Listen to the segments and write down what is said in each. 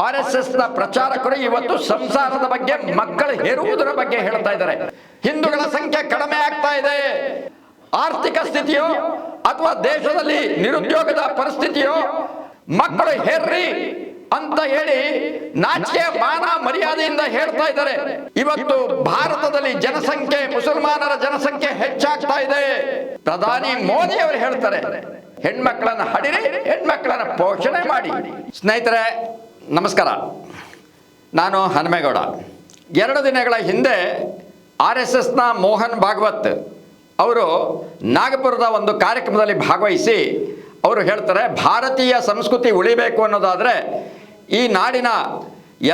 R S ಎಸ್ನ ಪ್ರಚಾರಕರು ಇವತ್ತು ಸಂಸಾರದ ಬಗ್ಗೆ, ಮಕ್ಕಳು ಹೇರುವುದರ ಬಗ್ಗೆ ಹೇಳ್ತಾ ಇದ್ದಾರೆ. ಹಿಂದೂಗಳ ಸಂಖ್ಯೆ ಕಡಿಮೆ ಆಗ್ತಾ ಇದೆ. ಆರ್ಥಿಕ ಸ್ಥಿತಿಯೋ ಅಥವಾ ದೇಶದಲ್ಲಿ ನಿರುದ್ಯೋಗದ ಪರಿಸ್ಥಿತಿಯೋ ಮಕ್ಕಳು ಹೇರ್ರಿ ಅಂತ ಹೇಳಿ ನಾಚಿಕೆ, ಮಾನ ಮರ್ಯಾದೆಯಿಂದ ಹೇಳ್ತಾ ಇದ್ದಾರೆ. ಇವತ್ತು ಭಾರತದಲ್ಲಿ ಜನಸಂಖ್ಯೆ, ಮುಸಲ್ಮಾನರ ಜನಸಂಖ್ಯೆ ಹೆಚ್ಚಾಗ್ತಾ ಇದೆ. ಪ್ರಧಾನಿ ಮೋದಿ ಅವರು ಹೇಳ್ತಾರೆ, ಹೆಣ್ಮಕ್ಳನ್ನ ಹಡಿರಿ, ಹೆಣ್ಮಕ್ಳನ್ನ ಪೋಷಣೆ ಮಾಡಿ. ಸ್ನೇಹಿತರೆ ನಮಸ್ಕಾರ. ನಾನು ಹನುಮೇಗೌಡ. ಎರಡು ದಿನಗಳ ಹಿಂದೆ ಆರ್ ಎಸ್ ಎಸ್ನ ಮೋಹನ್ ಭಾಗವತ್ ಅವರು ನಾಗಪುರದ ಒಂದು ಕಾರ್ಯಕ್ರಮದಲ್ಲಿ ಭಾಗವಹಿಸಿ ಅವರು ಹೇಳ್ತಾರೆ, ಭಾರತೀಯ ಸಂಸ್ಕೃತಿ ಉಳಿಬೇಕು ಅನ್ನೋದಾದರೆ ಈ ನಾಡಿನ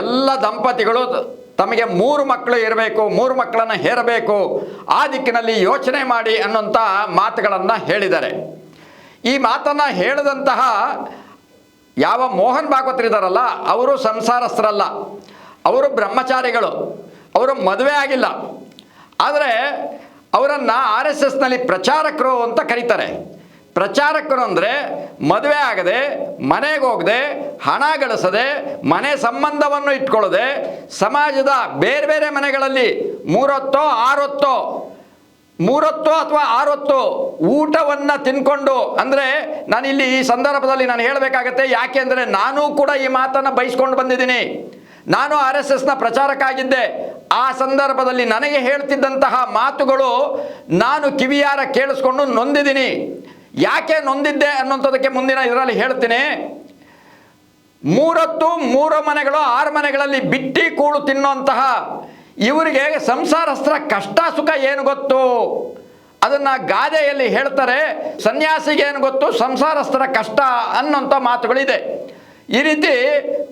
ಎಲ್ಲ ದಂಪತಿಗಳು ತಮಗೆ ಮೂರು ಮಕ್ಕಳು ಇರಬೇಕು, ಮೂರು ಮಕ್ಕಳನ್ನು ಹೇರಬೇಕು, ಆ ದಿಕ್ಕಿನಲ್ಲಿ ಯೋಚನೆ ಮಾಡಿ ಅನ್ನೋಂಥ ಮಾತುಗಳನ್ನು ಹೇಳಿದ್ದಾರೆ. ಈ ಮಾತನ್ನು ಹೇಳಿದಂತಹ ಯಾವ ಮೋಹನ್ ಭಾಗವತರಿದ್ದಾರಲ್ಲ ಅವರು ಸಂಸಾರಸ್ಥರಲ್ಲ. ಅವರು ಬ್ರಹ್ಮಚಾರಿಗಳು. ಅವರು ಮದುವೆ ಆಗಿಲ್ಲ. ಆದರೆ ಅವರನ್ನು ಆರ್ ಎಸ್ ಎಸ್ನಲ್ಲಿ ಪ್ರಚಾರಕರು ಅಂತ ಕರೀತಾರೆ. ಪ್ರಚಾರಕರು ಅಂದರೆ ಮದುವೆ ಆಗದೆ, ಮನೆಗೆ ಹೋಗದೆ, ಹಣ ಗಳಿಸದೆ, ಮನೆ ಸಂಬಂಧವನ್ನು ಇಟ್ಕೊಳ್ಳದೆ, ಸಮಾಜದ ಬೇರೆ ಬೇರೆ ಮನೆಗಳಲ್ಲಿ ಮೂರೊತ್ತೋ, ಆರೊತ್ತೋ ಮೂರೊತ್ತು ಅಥವಾ ಆರೊತ್ತು ಊಟವನ್ನು ತಿನ್ಕೊಂಡು, ಅಂದರೆ ಇಲ್ಲಿ ಈ ಸಂದರ್ಭದಲ್ಲಿ ನಾನು ಹೇಳಬೇಕಾಗತ್ತೆ, ಯಾಕೆ ಅಂದರೆ ನಾನು ಕೂಡ ಈ ಮಾತನ್ನು ಬಯಸ್ಕೊಂಡು ಬಂದಿದ್ದೀನಿ. ನಾನು ಆರ್ ಎಸ್ ಎಸ್ನ ಪ್ರಚಾರಕ್ಕಾಗಿದ್ದೆ. ಆ ಸಂದರ್ಭದಲ್ಲಿ ನನಗೆ ಹೇಳ್ತಿದ್ದಂತಹ ಮಾತುಗಳು ನಾನು ಕಿವಿಯಾರ ಕೇಳಿಸ್ಕೊಂಡು ನೊಂದಿದ್ದೀನಿ. ಯಾಕೆ ನೊಂದಿದ್ದೆ ಅನ್ನೋಂಥದಕ್ಕೆ ಮುಂದಿನ ಇದರಲ್ಲಿ ಹೇಳ್ತೀನಿ. ಮೂರತ್ತು ಮೂರು ಮನೆಗಳು ಆರು ಮನೆಗಳಲ್ಲಿ ಬಿಟ್ಟಿ ಕೂಳು ತಿನ್ನೋಂತಹ ಇವರಿಗೆ ಸಂಸಾರಸ್ತ್ರ ಕಷ್ಟ ಸುಖ ಏನು ಗೊತ್ತು? ಅದನ್ನು ಗಾದೆಯಲ್ಲಿ ಹೇಳ್ತಾರೆ, ಸನ್ಯಾಸಿಗೆ ಏನು ಗೊತ್ತು? ಸಂಸಾರಸ್ಥರ ಕಷ್ಟ ಅನ್ನೋಂಥ ಮಾತುಗಳಿದೆ. ಈ ರೀತಿ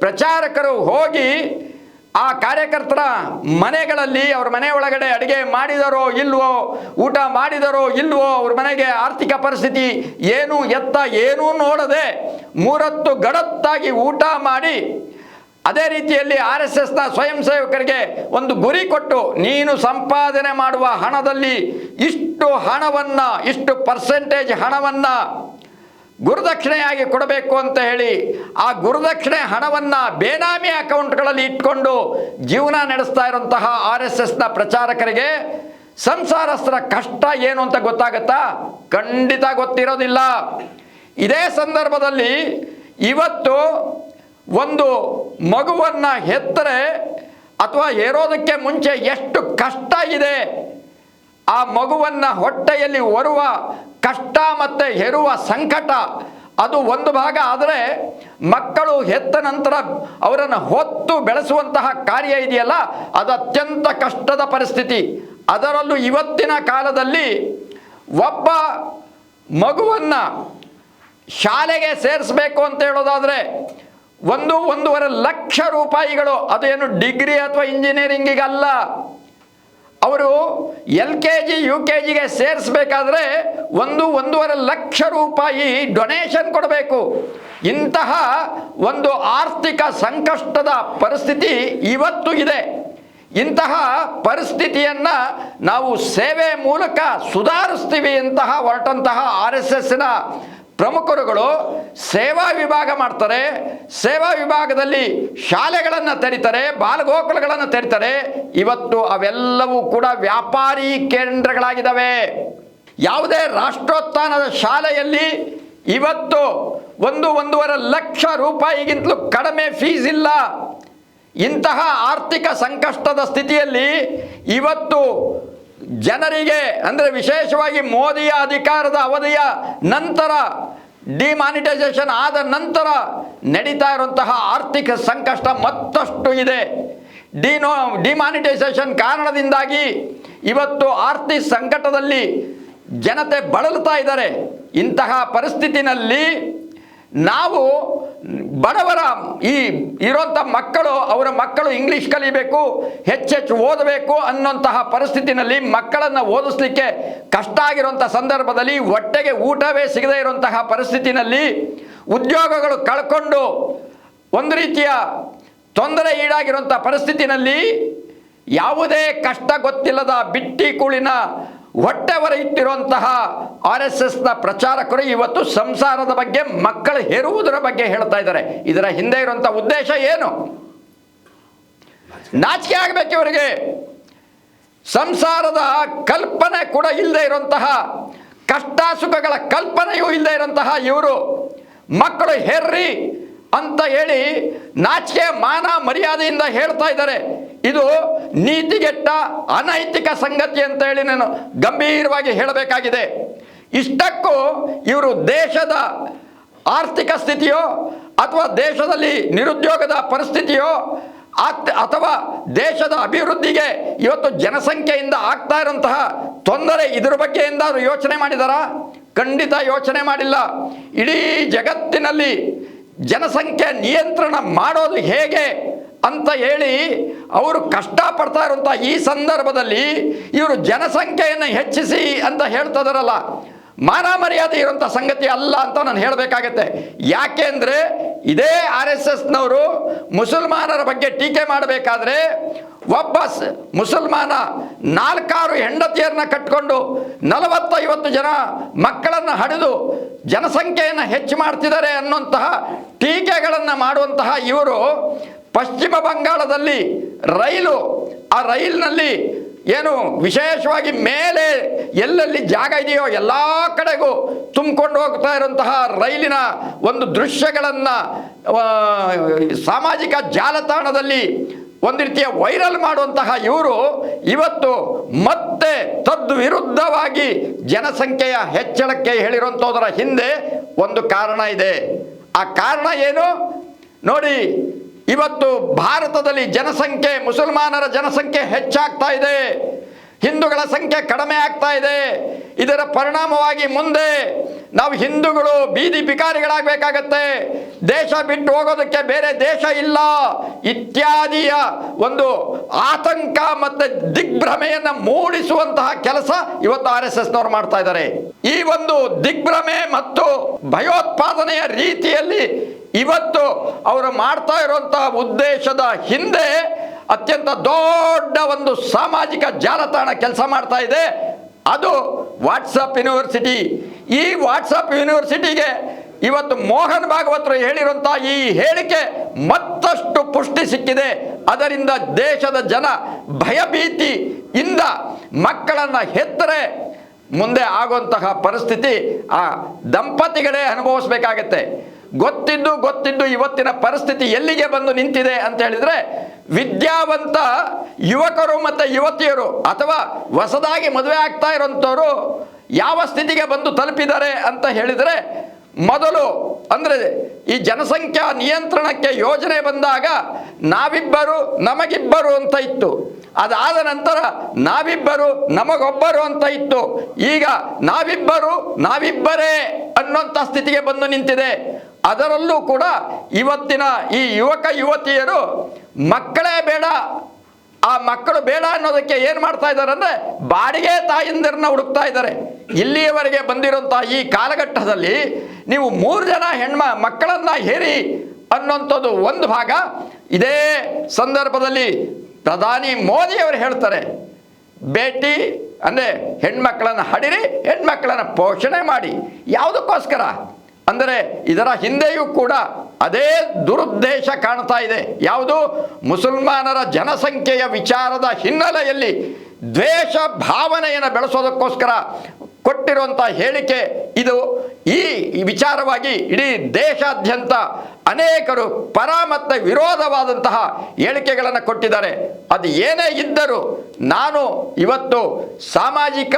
ಪ್ರಚಾರಕರು ಹೋಗಿ ಆ ಕಾರ್ಯಕರ್ತರ ಮನೆಗಳಲ್ಲಿ ಅವ್ರ ಮನೆ ಒಳಗಡೆ ಅಡುಗೆ ಮಾಡಿದರೋ ಇಲ್ವೋ, ಊಟ ಮಾಡಿದರೋ ಇಲ್ವೋ, ಅವ್ರ ಮನೆಗೆ ಆರ್ಥಿಕ ಪರಿಸ್ಥಿತಿ ಏನು, ಎತ್ತ ಏನೂ ನೋಡದೆ ಮೂರತ್ತು ಗಡತ್ತಾಗಿ ಊಟ ಮಾಡಿ ಅದೇ ರೀತಿಯಲ್ಲಿ ಆರ್ ಎಸ್ ಎಸ್ನ ಸ್ವಯಂ ಸೇವಕರಿಗೆ ಒಂದು ಗುರಿ ಕೊಟ್ಟು ನೀನು ಸಂಪಾದನೆ ಮಾಡುವ ಹಣದಲ್ಲಿ ಇಷ್ಟು ಹಣವನ್ನು, ಇಷ್ಟು ಪರ್ಸೆಂಟೇಜ್ ಹಣವನ್ನು ಗುರುದಕ್ಷಿಣೆಯಾಗಿ ಕೊಡಬೇಕು ಅಂತ ಹೇಳಿ ಆ ಗುರುದಕ್ಷಿಣೆ ಹಣವನ್ನು ಬೇನಾಮಿ ಅಕೌಂಟ್ಗಳಲ್ಲಿ ಇಟ್ಕೊಂಡು ಜೀವನ ನಡೆಸ್ತಾ ಇರುವಂತಹ ಆರ್ ಎಸ್ ಎಸ್ನ ಪ್ರಚಾರಕರಿಗೆ ಸಂಸಾರಸ್ಥರ ಕಷ್ಟ ಏನು ಅಂತ ಗೊತ್ತಾಗತ್ತಾ? ಖಂಡಿತ ಗೊತ್ತಿರೋದಿಲ್ಲ. ಇದೇ ಸಂದರ್ಭದಲ್ಲಿ ಇವತ್ತು ಒಂದು ಮಗುವನ್ನು ಹೆತ್ತರೆ ಅಥವಾ ಹೇರೋದಕ್ಕೆ ಮುಂಚೆ ಎಷ್ಟು ಕಷ್ಟ ಇದೆ, ಆ ಮಗುವನ್ನು ಹೊಟ್ಟೆಯಲ್ಲಿ ಹೊರುವ ಕಷ್ಟ ಮತ್ತು ಹೆರುವ ಸಂಕಟ, ಅದು ಒಂದು ಭಾಗ ಆದರೆ ಮಕ್ಕಳು ಹೆತ್ತ ನಂತರ ಅವರನ್ನು ಹೊತ್ತು ಬೆಳೆಸುವಂತಹ ಕಾರ್ಯ ಇದೆಯಲ್ಲ, ಅದು ಅತ್ಯಂತ ಕಷ್ಟದ ಪರಿಸ್ಥಿತಿ. ಅದರಲ್ಲೂ ಇವತ್ತಿನ ಕಾಲದಲ್ಲಿ ಒಬ್ಬ ಮಗುವನ್ನು ಶಾಲೆಗೆ ಸೇರಿಸಬೇಕು ಅಂತ ಹೇಳೋದಾದರೆ ಒಂದು ಒಂದೂವರೆ ಲಕ್ಷ ರೂಪಾಯಿಗಳು. ಅದು ಏನು ಡಿಗ್ರಿ ಅಥವಾ ಇಂಜಿನಿಯರಿಂಗಿಗಲ್ಲ ಅವರು L K G, U K ಜಿಗೆ ಸೇರಿಸ್ಬೇಕಾದ್ರೆ ಒಂದು ಒಂದೂವರೆ ಲಕ್ಷ ರೂಪಾಯಿ ಡೊನೇಷನ್ ಕೊಡಬೇಕು. ಇಂತಹ ಒಂದು ಆರ್ಥಿಕ ಸಂಕಷ್ಟದ ಪರಿಸ್ಥಿತಿ ಇವತ್ತು ಇದೆ. ಇಂತಹ ಪರಿಸ್ಥಿತಿಯನ್ನು ನಾವು ಸೇವೆ ಮೂಲಕ ಸುಧಾರಿಸ್ತೀವಿ ಅಂತಹ ಹೊರಟಂತಹ ಆರ್ ಎಸ್ ಎಸ್ನ ಪ್ರಮುಖರುಗಳು ಸೇವಾ ವಿಭಾಗ ಮಾಡ್ತಾರೆ. ಸೇವಾ ವಿಭಾಗದಲ್ಲಿ ಶಾಲೆಗಳನ್ನು ತೆರೀತಾರೆ, ಬಾಲಗೋಕುಲಗಳನ್ನು ತೆರೀತಾರೆ. ಇವತ್ತು ಅವೆಲ್ಲವೂ ಕೂಡ ವ್ಯಾಪಾರಿ ಕೇಂದ್ರಗಳಾಗಿದ್ದಾವೆ. ಯಾವುದೇ ರಾಷ್ಟ್ರೋತ್ಥಾನದ ಶಾಲೆಯಲ್ಲಿ ಇವತ್ತು ಒಂದು ಒಂದೂವರೆ ಲಕ್ಷ ರೂಪಾಯಿಗಿಂತಲೂ ಕಡಿಮೆ ಫೀಸ್ ಇಲ್ಲ. ಇಂತಹ ಆರ್ಥಿಕ ಸಂಕಷ್ಟದ ಸ್ಥಿತಿಯಲ್ಲಿ ಇವತ್ತು ಜನರಿಗೆ, ಅಂದರೆ ವಿಶೇಷವಾಗಿ ಮೋದಿಯ ಅಧಿಕಾರದ ಅವಧಿಯ ನಂತರ ಡಿಮಾನಿಟೈಸೇಷನ್ ಆದ ನಂತರ ನಡೀತಾ ಇರುವಂತಹ ಆರ್ಥಿಕ ಸಂಕಷ್ಟ ಮತ್ತಷ್ಟು ಇದೆ. ಡಿನೋ ಡಿಮಾನಿಟೈಸೇಷನ್ ಕಾರಣದಿಂದಾಗಿ ಇವತ್ತು ಆರ್ಥಿಕ ಸಂಕಟದಲ್ಲಿ ಜನತೆ ಬಳಲ್ತಾ ಇದ್ದಾರೆ. ಇಂತಹ ಪರಿಸ್ಥಿತಿನಲ್ಲಿ ನಾವು ಬಡವರ ಈ ಇರೋಂಥ ಮಕ್ಕಳು, ಅವರ ಮಕ್ಕಳು ಇಂಗ್ಲೀಷ್ ಕಲಿಬೇಕು ಹೆಚ್ಚೆಚ್ಚು ಓದಬೇಕು ಅನ್ನೋಂತಹ ಪರಿಸ್ಥಿತಿನಲ್ಲಿ ಮಕ್ಕಳನ್ನು ಓದಿಸ್ಲಿಕ್ಕೆ ಕಷ್ಟ ಆಗಿರುವಂಥ ಸಂದರ್ಭದಲ್ಲಿ ಹೊಟ್ಟೆಗೆ ಊಟವೇ ಸಿಗದೇ ಇರುವಂತಹ ಪರಿಸ್ಥಿತಿನಲ್ಲಿ ಉದ್ಯೋಗಗಳು ಕಳ್ಕೊಂಡು ಒಂದು ರೀತಿಯ ತೊಂದರೆ ಈಡಾಗಿರುವಂಥ ಪರಿಸ್ಥಿತಿನಲ್ಲಿ ಯಾವುದೇ ಕಷ್ಟ ಗೊತ್ತಿಲ್ಲದ ಬಿಟ್ಟಿ ಕೂಳಿನ ಹೊಟ್ಟೆ ಇಟ್ಟಿರುವಂತಹ ಆರ್ ಎಸ್ ಎಸ್ನ ಪ್ರಚಾರಕರು ಇವತ್ತು ಸಂಸಾರದ ಬಗ್ಗೆ ಮಕ್ಕಳು ಹೆರುವುದರ ಬಗ್ಗೆ ಹೇಳ್ತಾ ಇದ್ದಾರೆ. ಇದರ ಹಿಂದೆ ಇರುವಂತಹ ಉದ್ದೇಶ ಏನು? ನಾಚಿಕೆ ಆಗಬೇಕು ಇವರಿಗೆ. ಸಂಸಾರದ ಕಲ್ಪನೆ ಕೂಡ ಇಲ್ಲದೆ ಇರುವಂತಹ ಕಷ್ಟ ಸುಖಗಳ ಕಲ್ಪನೆಯೂ ಇಲ್ಲದೆ ಇರುವಂತಹ ಇವರು ಮಕ್ಕಳು ಹೆರ್ರಿ ಅಂತ ಹೇಳಿ ನಾಚಿಕೆ ಮಾನ ಮರ್ಯಾದೆಯಿಂದ ಹೇಳ್ತಾ ಇದ್ದಾರೆ. ಇದು ನೀತಿಗೆಟ್ಟ ಅನೈತಿಕ ಸಂಗತಿ ಅಂತ ಹೇಳಿ ನಾನು ಗಂಭೀರವಾಗಿ ಹೇಳಬೇಕಾಗಿದೆ. ಇಷ್ಟಕ್ಕೂ ಇವರು ದೇಶದ ಆರ್ಥಿಕ ಸ್ಥಿತಿಯೋ ಅಥವಾ ದೇಶದಲ್ಲಿ ನಿರುದ್ಯೋಗದ ಪರಿಸ್ಥಿತಿಯೋ ಆಗ್ತ ಅಥವಾ ದೇಶದ ಅಭಿವೃದ್ಧಿಗೆ ಇವತ್ತು ಜನಸಂಖ್ಯೆಯಿಂದ ಆಗ್ತಾ ಇರುವಂತಹ ತೊಂದರೆ ಇದ್ರ ಬಗ್ಗೆ ಎಂದಾದ್ರು ಯೋಚನೆ ಮಾಡಿದಾರಾ? ಖಂಡಿತ ಯೋಚನೆ ಮಾಡಿಲ್ಲ. ಇಡೀ ಜಗತ್ತಿನಲ್ಲಿ ಜನಸಂಖ್ಯೆ ನಿಯಂತ್ರಣ ಮಾಡೋದು ಹೇಗೆ? ಅಂತ ಹೇಳಿ ಅವರು ಕಷ್ಟಪಡ್ತಾ ಇರುವಂಥ ಈ ಸಂದರ್ಭದಲ್ಲಿ ಇವರು ಜನಸಂಖ್ಯೆಯನ್ನು ಹೆಚ್ಚಿಸಿ ಅಂತ ಹೇಳ್ತದರಲ್ಲ, ಮಾನ ಮರ್ಯಾದೆ ಇರುವಂಥ ಸಂಗತಿ ಅಲ್ಲ ಅಂತ ನಾನು ಹೇಳಬೇಕಾಗತ್ತೆ. ಯಾಕೆಂದ್ರೆ ಇದೇ ಆರ್ ಎಸ್ ಎಸ್ನವರು ಮುಸಲ್ಮಾನರ ಬಗ್ಗೆ ಟೀಕೆ ಮಾಡಬೇಕಾದ್ರೆ ಒಬ್ಬ ಮುಸಲ್ಮಾನ ನಾಲ್ಕಾರು ಹೆಂಡತಿಯರನ್ನ ಕಟ್ಕೊಂಡು ನಲವತ್ತೈವತ್ತು ಜನ ಮಕ್ಕಳನ್ನು ಹಡಿದು ಜನಸಂಖ್ಯೆಯನ್ನು ಹೆಚ್ಚು ಮಾಡ್ತಿದ್ದಾರೆ ಅನ್ನುವಂತಹ ಟೀಕೆಗಳನ್ನು ಮಾಡುವಂತಹ ಇವರು ಪಶ್ಚಿಮ ಬಂಗಾಳದಲ್ಲಿ ರೈಲು, ಆ ರೈಲಿನಲ್ಲಿ ಏನು ವಿಶೇಷವಾಗಿ ಮೇಲೆ ಎಲ್ಲೆಲ್ಲಿ ಜಾಗ ಇದೆಯೋ ಎಲ್ಲ ಕಡೆಗೂ ತುಂಬಿಕೊಂಡು ಹೋಗ್ತಾ ಇರುವಂತಹ ರೈಲಿನ ಒಂದು ದೃಶ್ಯಗಳನ್ನು ಸಾಮಾಜಿಕ ಜಾಲತಾಣದಲ್ಲಿ ಒಂದು ರೀತಿಯ ವೈರಲ್ ಮಾಡುವಂತಹ ಇವರು ಇವತ್ತು ಮತ್ತೆ ತದ್ವಿರುದ್ಧವಾಗಿ ಜನಸಂಖ್ಯೆಯ ಹೆಚ್ಚಳಕ್ಕೆ ಹೇಳಿರುವಂಥದರ ಹಿಂದೆ ಒಂದು ಕಾರಣ ಇದೆ. ಆ ಕಾರಣ ಏನು? ನೋಡಿ ಇವತ್ತು ಭಾರತದಲ್ಲಿ ಜನಸಂಖ್ಯೆ, ಮುಸಲ್ಮಾನರ ಜನಸಂಖ್ಯೆ ಹೆಚ್ಚಾಗ್ತಾ ಇದೆ. ಹಿಂದೂಗಳ ಸಂಖ್ಯೆ ಕಡಿಮೆ ಆಗ್ತಾ ಇದೆ. ಇದರ ಪರಿಣಾಮವಾಗಿ ಮುಂದೆ ನಾವು ಹಿಂದೂಗಳು ಬೀದಿ ಬಿಕಾರಿಗಳಾಗಬೇಕಾಗತ್ತೆ ದೇಶ ಬಿಟ್ಟು ಹೋಗೋದಕ್ಕೆ ಬೇರೆ ದೇಶ ಇಲ್ಲ. ಇತ್ಯಾದಿಯ ಒಂದು ಆತಂಕ ಮತ್ತೆ ದಿಗ್ಭ್ರಮೆಯನ್ನು ಮೂಡಿಸುವಂತಹ ಕೆಲಸ ಇವತ್ತು ಆರ್ ಎಸ್ ಎಸ್ನವರು ಮಾಡ್ತಾ ಇದ್ದಾರೆ. ಈ ಒಂದು ದಿಗ್ಭ್ರಮೆ ಮತ್ತು ಭಯೋತ್ಪಾದನೆಯ ರೀತಿಯಲ್ಲಿ ಇವತ್ತು ಅವರು ಮಾಡ್ತಾ ಇರುವಂತಹ ಉದ್ದೇಶದ ಹಿಂದೆ ಅತ್ಯಂತ ದೊಡ್ಡ ಒಂದು ಸಾಮಾಜಿಕ ಜಾಲತಾಣ ಕೆಲಸ ಮಾಡ್ತಾ ಇದೆ. ಅದು ವಾಟ್ಸಪ್ ಯೂನಿವರ್ಸಿಟಿ ಈ ವಾಟ್ಸಪ್ ಯೂನಿವರ್ಸಿಟಿಗೆ ಇವತ್ತು ಮೋಹನ್ ಭಾಗವತರು ಹೇಳಿರುವಂತಹ ಈ ಹೇಳಿಕೆ ಮತ್ತಷ್ಟು ಪುಷ್ಟಿ ಸಿಕ್ಕಿದೆ. ಅದರಿಂದ ದೇಶದ ಜನ ಭಯಭೀತಿಯಿಂದ ಮಕ್ಕಳನ್ನು ಹೆತ್ತರೆ ಮುಂದೆ ಆಗುವಂತಹ ಪರಿಸ್ಥಿತಿ ಆ ದಂಪತಿಗಳೇ ಅನುಭವಿಸ್ಬೇಕಾಗತ್ತೆ. ಗೊತ್ತಿದ್ದು ಗೊತ್ತಿದ್ದು ಇವತ್ತಿನ ಪರಿಸ್ಥಿತಿ ಎಲ್ಲಿಗೆ ಬಂದು ನಿಂತಿದೆ ಅಂತ ಹೇಳಿದ್ರೆ ವಿದ್ಯಾವಂತ ಯುವಕರು ಮತ್ತು ಯುವತಿಯರು ಅಥವಾ ಹೊಸದಾಗಿ ಮದುವೆ ಆಗ್ತಾ ಇರೋಂಥವ್ರು ಯಾವ ಸ್ಥಿತಿಗೆ ಬಂದು ತಲುಪಿದ್ದಾರೆ ಅಂತ ಹೇಳಿದರೆ ಮೊದಲು ಅಂದರೆ ಈ ಜನಸಂಖ್ಯಾ ನಿಯಂತ್ರಣಕ್ಕೆ ಯೋಜನೆ ಬಂದಾಗ ನಾವಿಬ್ಬರು ನಮಗಿಬ್ಬರು ಅಂತ ಇತ್ತು. ಅದಾದ ನಂತರ ನಾವಿಬ್ಬರು ನಮಗೊಬ್ಬರು ಅಂತ ಇತ್ತು. ಈಗ ನಾವಿಬ್ಬರು ನಾವಿಬ್ಬರೇ ಅನ್ನೋಂಥ ಸ್ಥಿತಿಗೆ ಬಂದು ನಿಂತಿದೆ. ಅದರಲ್ಲೂ ಕೂಡ ಇವತ್ತಿನ ಈ ಯುವಕ ಯುವತಿಯರು ಮಕ್ಕಳೇ ಬೇಡ, ಆ ಮಕ್ಕಳು ಬೇಡ ಅನ್ನೋದಕ್ಕೆ ಏನು ಮಾಡ್ತಾ ಇದ್ದಾರೆ ಅಂದರೆ ಬಾಡಿಗೆ ತಾಯಿಂದರನ್ನ ಹುಡುಕ್ತಾ ಇದ್ದಾರೆ. ಇಲ್ಲಿಯವರೆಗೆ ಬಂದಿರೋಂಥ ಈ ಕಾಲಘಟ್ಟದಲ್ಲಿ ನೀವು ಮೂರು ಜನ ಹೆಣ್ಮ ಮಕ್ಕಳನ್ನ ಹೇರಿ ಅನ್ನೋಂಥದ್ದು ಒಂದು ಭಾಗ. ಇದೇ ಸಂದರ್ಭದಲ್ಲಿ ಪ್ರಧಾನಿ ಮೋದಿಯವರು ಹೇಳ್ತಾರೆ, ಭೇಟಿ ಅಂದರೆ ಹೆಣ್ಮಕ್ಳನ್ನು ಹಡಿರಿ, ಹೆಣ್ಮಕ್ಳನ್ನು ಪೋಷಣೆ ಮಾಡಿ. ಯಾವುದಕ್ಕೋಸ್ಕರ? ಅಂದರೆ ಇದರ ಹಿಂದೆಯೂ ಕೂಡ ಅದೇ ದುರುದ್ದೇಶ ಕಾಣ್ತಾ ಇದೆ. ಯಾವುದು? ಮುಸಲ್ಮಾನರ ಜನಸಂಖ್ಯೆಯ ವಿಚಾರದ ಹಿನ್ನೆಲೆಯಲ್ಲಿ ದ್ವೇಷ ಭಾವನೆಯನ್ನು ಬೆಳೆಸೋದಕ್ಕೋಸ್ಕರ ಕೊಟ್ಟಿರುವಂಥ ಹೇಳಿಕೆ ಇದು ಈ ವಿಚಾರವಾಗಿ ಇಡೀ ದೇಶಾದ್ಯಂತ ಅನೇಕರು ಪರ ಮತ್ತು ವಿರೋಧವಾದಂತಹ ಹೇಳಿಕೆಗಳನ್ನು ಕೊಟ್ಟಿದ್ದಾರೆ. ಅದು ಏನೇ ಇದ್ದರೂ ನಾನು ಇವತ್ತು ಸಾಮಾಜಿಕ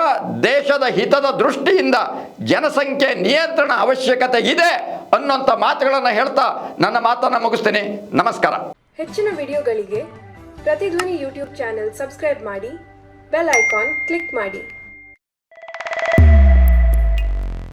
ದೇಶದ ಹಿತದ ದೃಷ್ಟಿಯಿಂದ ಜನಸಂಖ್ಯೆ ನಿಯಂತ್ರಣ ಅವಶ್ಯಕತೆ ಇದೆ ಅನ್ನುವಂಥ ಮಾತುಗಳನ್ನು ಹೇಳ್ತಾ ನನ್ನ ಮಾತನ್ನು ಮುಗಿಸ್ತೀನಿ. ನಮಸ್ಕಾರ. ಹೆಚ್ಚಿನ ವಿಡಿಯೋಗಳಿಗೆ ಪ್ರತಿಧ್ವನಿ ಯೂಟ್ಯೂಬ್ ಚಾನೆಲ್ ಸಬ್ಸ್ಕ್ರೈಬ್ ಮಾಡಿ, ಬೆಲ್ ಐಕಾನ್ ಕ್ಲಿಕ್ ಮಾಡಿ.